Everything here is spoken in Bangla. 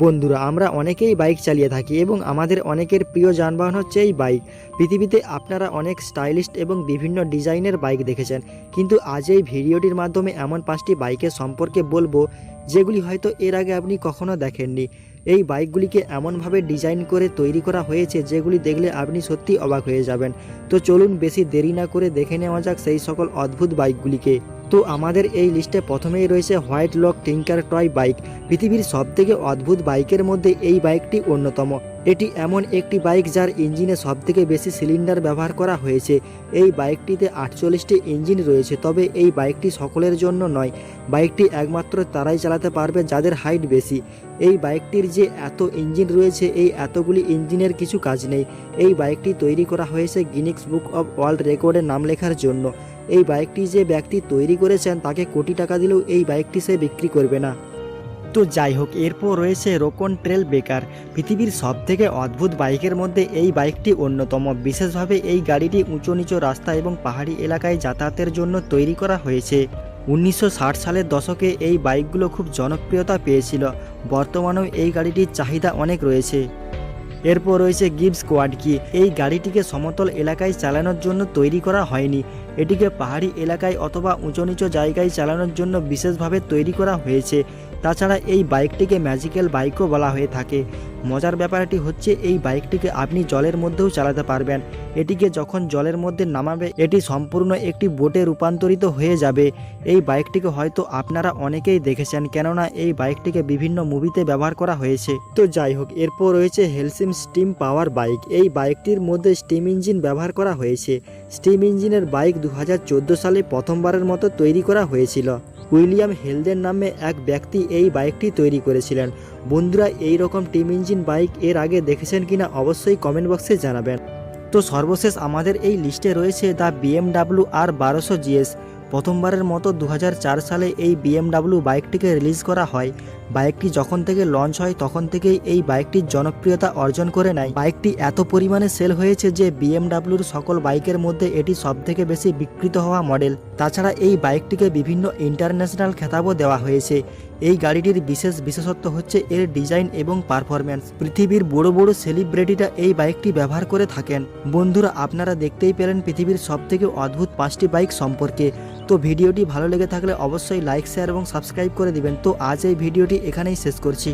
বন্ধুরা, আমরা অনেকেই বাইক চালিয়ে থাকি এবং আমাদের অনেকের প্রিয় যানবাহন হচ্ছে এই বাইক। পৃথিবীতে আপনারা অনেক স্টাইলিস্ট এবং বিভিন্ন ডিজাইনের বাইক দেখেছেন, কিন্তু আজ এই ভিডিওটির মাধ্যমে এমন পাঁচটি বাইকের সম্পর্কে বলব, যেগুলি হয়তো এর আগে আপনি কখনো দেখেননি। এই বাইকগুলিকে এমনভাবে ডিজাইন করে তৈরি করা হয়েছে, যেগুলি দেখলে আপনি সত্যি অবাক হয়ে যাবেন। তো চলুন বেশি দেরি না করে দেখে নেওয়া যাক সেই সকল অদ্ভুত বাইকগুলিকে। তো আমাদের এই লিস্টে প্রথমেই রয়েছে white lock tinker toy bike পৃথিবীর সবথেকে অদ্ভুত বাইকের মধ্যে এই বাইকটি অন্যতম। এটি এমন একটি বাইক যার ইঞ্জিনে সবথেকে বেশি সিলিন্ডার ব্যবহার করা হয়েছে। এই বাইকটিতে আটচল্লিশটি ইঞ্জিন রয়েছে, তবে এই বাইকটি সকলের জন্য নয়। বাইকটি একমাত্র তারাই চালাতে পারবে যাদের হাইট বেশি। এই বাইকটির যে এত ইঞ্জিন রয়েছে, এই এতগুলি ইঞ্জিনের কিছু কাজ নেই। এই বাইকটি তৈরি করা হয়েছে গিনিক্স বুক অব ওয়ার্ল্ড রেকর্ডে নাম লেখার জন্য। এই বাইকটি যে ব্যক্তি তৈরি করেছেন তাকে কোটি টাকা দিলেও এই বাইকটি সে বিক্রি করবে না। তো যাই হোক, এরপর রয়েছে রোকন ট্রেল বেকার পৃথিবীর সবথেকে অদ্ভুত বাইকের মধ্যে এই বাইকটি অন্যতম। বিশেষভাবে এই গাড়িটি উঁচু নিচু রাস্তা এবং পাহাড়ি এলাকায় যাতায়াতের জন্য তৈরি করা হয়েছে। উনিশশো ষাট সালের দশকে এই বাইকগুলো খুব জনপ্রিয়তা পেয়েছিল। বর্তমানেও এই গাড়িটির চাহিদা অনেক রয়েছে। এরপর রয়েছে গিবস কোয়াডকি এই গাড়িটিকে সমতল এলাকায় চালানোর জন্য তৈরি করা হয়নি। এটিকে পাহাড়ি এলাকায় অথবা উঁচু নিচু জায়গায় চালানোর জন্য বিশেষভাবে তৈরি করা হয়েছে। তাছাড়া এই বাইকটিকে ম্যাজিক্যাল বাইকও বলা হয়ে থাকে। মজার ব্যাপারটি হচ্ছে এই বাইকটিকে আপনি জলের মধ্যেও চালাতে পারবেন। এটিকে যখন জলের মধ্যে নামাবে, এটি সম্পূর্ণ একটি বোটে রূপান্তরিত হয়ে যাবে। এই বাইকটিকে হয়তো আপনারা অনেকেই দেখেছেন, কেননা এই বাইকটিকে বিভিন্ন মুভিতে ব্যবহার করা হয়েছে। তো যাই হোক, এরপর রয়েছে হেলসিম স্টিম পাওয়ার বাইক এই বাইকটির মধ্যে স্টিম ইঞ্জিন ব্যবহার করা হয়েছে। স্টিম ইঞ্জিনের বাইক দু হাজার চোদ্দ সালে প্রথমবারের মতো তৈরি করা হয়েছিল। উইলিয়াম হেলদের নামে এক ব্যক্তি এই বাইকটি তৈরি করেছিলেন। বন্ধুরা এই রকম টিম ইঞ্জিন বাইক এর আগে দেখেছেন কিনা অবশ্যই কমেন্ট বক্সে জানাবেন। তো সর্বশেষ আমাদের এই লিস্টে রয়েছে দ্য বিএমডাব্লিউ আর বারোশো জিএস। প্রথমবারের মতো দু হাজার চার সালে এই বিএমডাব্লিউ বাইকটিকে রিলিজ করা হয়। বাইকটি যখন থেকে লঞ্চ হয়, তখন থেকেই এই বাইকটির জনপ্রিয়তা অর্জন করে নেয়। বাইকটি এত পরিমাণে সেল হয়েছে যে বিএমডাব্লিউর সকল বাইকের মধ্যে এটি সবথেকে বেশি বিকৃত হওয়া মডেল তাছাড়া এই বাইকটিকে বিভিন্ন ইন্টারন্যাশনাল খেতাবও দেওয়া হয়েছে। এই গাড়িটির বিশেষ বিশেষত্ব হচ্ছে এর ডিজাইন এবং পারফরম্যান্স পৃথিবীর বড় বড় সেলিব্রিটিরা এই বাইকটি ব্যবহার করে থাকেন। বন্ধুরা, আপনারা দেখতেই পেলেন পৃথিবীর সবথেকে অদ্ভুত পাঁচটি বাইক সম্পর্কে। তো ভিডিওটি ভালো লেগে থাকলে অবশ্যই লাইক শেয়ার এবং সাবস্ক্রাইব করে দিবেন। তো আজ এই ভিডিওটি এখানেই শেষ করছি।